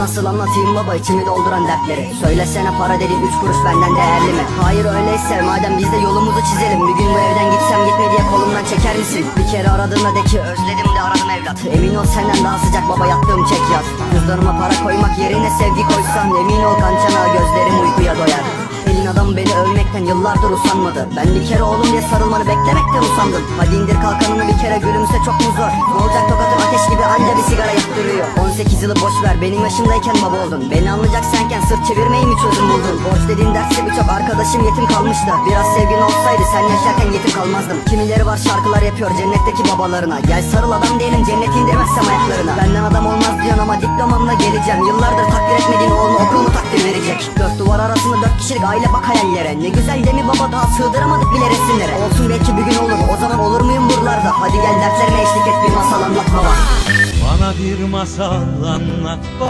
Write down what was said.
Nasıl anlatayım baba içimi dolduran dertleri. Söylesene para dediğin üç kuruş benden değerli mi? Hayır öyleyse madem biz de yolumuzu çizelim. Bir gün bu evden gitsem gitme diye kolumdan çeker misin? Bir kere aradığında de ki özledim de aradım evlat. Emin ol senden daha sıcak baba yattığım çek yaz. Cüzdanıma para koymak yerine sevgi koysan Emin ol kançana gözlerim uykuya doyar. Elin adam beni övmekten yıllardır usanmadı. Ben bir kere oğlum diye sarılmanı beklemekten usandım. Hadi indir kalkanını bir kere gülümse çok mu zor? Ne olacak tokatın ateş gibi anca bir sigara yaktırıyor 18 yılı boş ver. Benim yaşımdayken baba oldun. Beni anlayacak senken sırt çevirmeyi mi çözüm buldun? Borç dediğin derste birçok arkadaşım yetim kalmıştı. Biraz sevgin olsaydı sen yaşarken yetim kalmazdım. Kimileri var şarkılar yapıyor cennetteki babalarına. Gel sarıl adam diyelim cennet indirmezsem ayaklarına. Benden adam olmaz diyorsun ama diplomamla geleceğim. Yıllardır takdir etmediğin oğlunu okul mu takdir verecek. Dört duvar arasında dört kişilik aile bak hayallere. Ne güzel de mi baba daha sığdıramadık bile resimlere. Olsun belki bir gün olur. O zaman olur muyum buralarda bir masal anlat. Bana